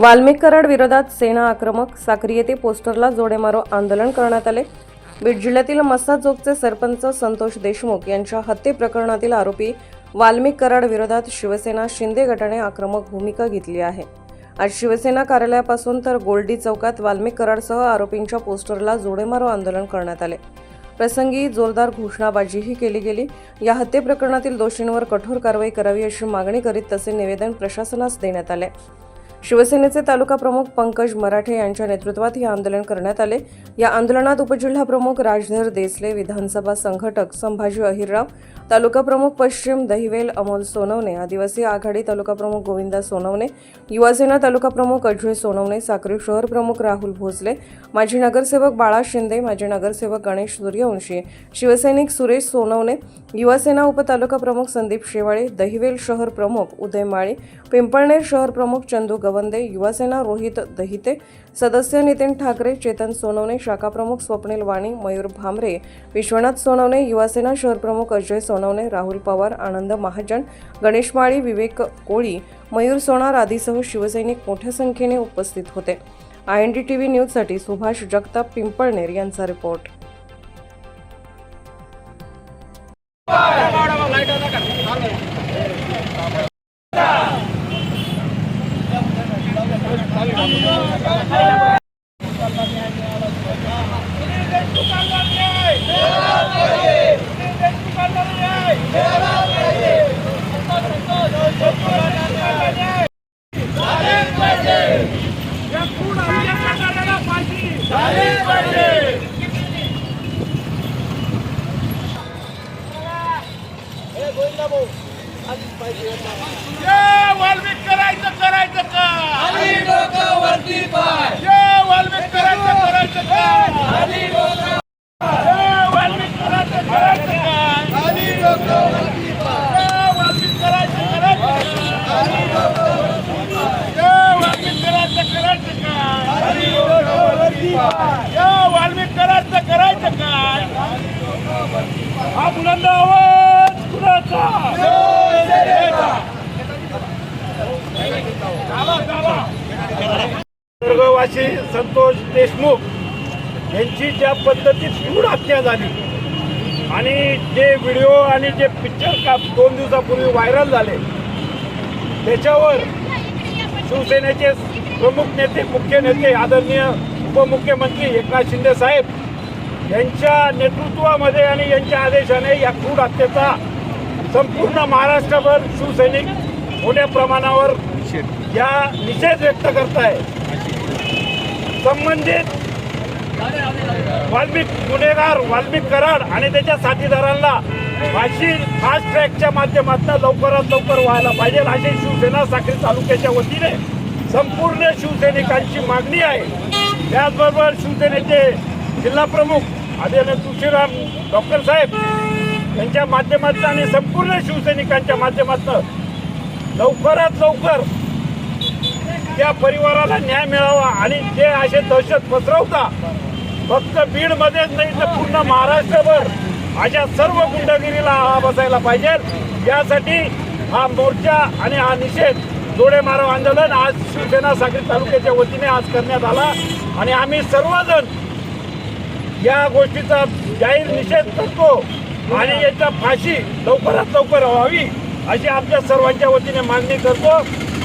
वाल्मिक कराड विरोधात सेना आक्रमक साक्री येथे पोस्टरला जोडेमारो आंदोलन करण्यात आले. बीड जिल्ह्यातील मस्साजोगचे सरपंच संतोष देशमुख यांच्या हत्ये प्रकरणातील आरोपी वाल्मिक कराड विरोधात शिवसेना शिंदे गटाने आक्रमक भूमिका घेतली आहे. आज शिवसेना कार्यालयापासून तर गोल्डी चौकात वाल्मिक कराडसह आरोपींच्या पोस्टरला जोडेमारो आंदोलन करण्यात आले. प्रसंगी जोरदार घोषणाबाजीही केली गेली. या हत्ये प्रकरणातील दोषींवर कठोर कारवाई करावी अशी मागणी करीत तसे निवेदन प्रशासनास देण्यात आले. शिवसेनेचे तालुका प्रमुख पंकज मराठे यांच्या नेतृत्वात हे आंदोलन करण्यात आले. या आंदोलनात उपजिल्हा प्रमुख राजधर देसले विधानसभा संघटक संभाजी अहिरराव तालुका प्रमुख पश्चिम दहिवेल अमोल सोनवणे आदिवासी आघाडी तालुका प्रमुख गोविंदा सोनवणे युवासेना तालुका प्रमुख अजय सोनवणे साक्री शहर प्रमुख राहुल भोसले माजी नगरसेवक बाळा शिंदे माजी नगरसेवक गणेश सूर्यवंशी शिवसैनिक सुरेश सोनवणे युवासेना उपतालुका प्रमुख संदीप शेवाळे दहिवेल शहर प्रमुख उदय माळी पिंपळनेर शहर प्रमुख चंदू सावंदे युवासेना रोहित दहिते सदस्य नितीन ठाकरे चेतन सोनवणे शाखाप्रमुख स्वप्नील वाणी मयूर भामरे विश्वनाथ सोनवणे युवासेना शहरप्रमुख अजय सोनवणे राहुल पवार आनंद महाजन गणेश माळी विवेक कोळी मयूर सोनार आदीसह शिवसैनिक मोठ्या संख्येने उपस्थित होते. I N D T V न्यूजसाठी सुभाष जगताप पिंपळनेर यांचा रिपोर्ट. वाल्मिक करायचं करायचं का आणि लोक वरती पाय जय वाल्मिक करायचं करायचं का आणि लोक जय वाल्मिक करायचं करायचं का आणि लोक वरती पाय जय वाल्मिक करायचं करायचं का जय वाल्मिक करायचं करायचं का आणि लोक वरती पाय जय वाल्मिक करायचं करायचं का हा बुलंद आवाज कुणाचा चला, चला. संतोष देशमुख यांची ज्या पद्धतीत क्रूर हत्या झाली आणि जे व्हिडिओ आणि जे पिक्चर का दोन दिवसापूर्वी व्हायरल झाले त्याच्यावर शिवसेनेचे प्रमुख नेते मुख्य नेते आदरणीय उपमुख्यमंत्री एकनाथ शिंदे साहेब यांच्या नेतृत्वामध्ये आणि यांच्या आदेशाने या क्रूर हत्येचा संपूर्ण महाराष्ट्रभर शिवसैनिक मोठ्या प्रमाणावर या निषेध व्यक्त करताय. संबंधित वाल्मिक गुन्हेगार वाल्मिक कराड आणि त्याच्या साथीदारांना फाशी फास्ट ट्रॅकच्या माध्यमातून लवकरात लवकर व्हायला पाहिजे अशी शिवसेना साखरी तालुक्याच्या वतीने संपूर्ण शिवसैनिकांची मागणी आहे. त्याचबरोबर शिवसेनेचे जिल्हा प्रमुख आदरणीय तुळशीराम डॉक्टर साहेब यांच्या माध्यमातून आणि संपूर्ण शिवसैनिकांच्या माध्यमातून लवकरात लवकर त्या परिवाराला न्याय मिळावा आणि जे असे दहशत पसरवता फक्त बीडमध्येच नाही तर पूर्ण महाराष्ट्रभर अशा सर्व गुंडगिरीला आळा बसायला पाहिजे. यासाठी हा मोर्चा आणि हा निषेध जोडे मारो आंदोलन आज शिवसेना सागरी तालुक्याच्या वतीने आज करण्यात आला. आणि आम्ही सर्वजण या गोष्टीचा जाहीर निषेध करतो आणि याच्या फाशी लवकरात लवकर व्हावी अशी आमच्या सर्वांच्या वतीने मागणी करतो.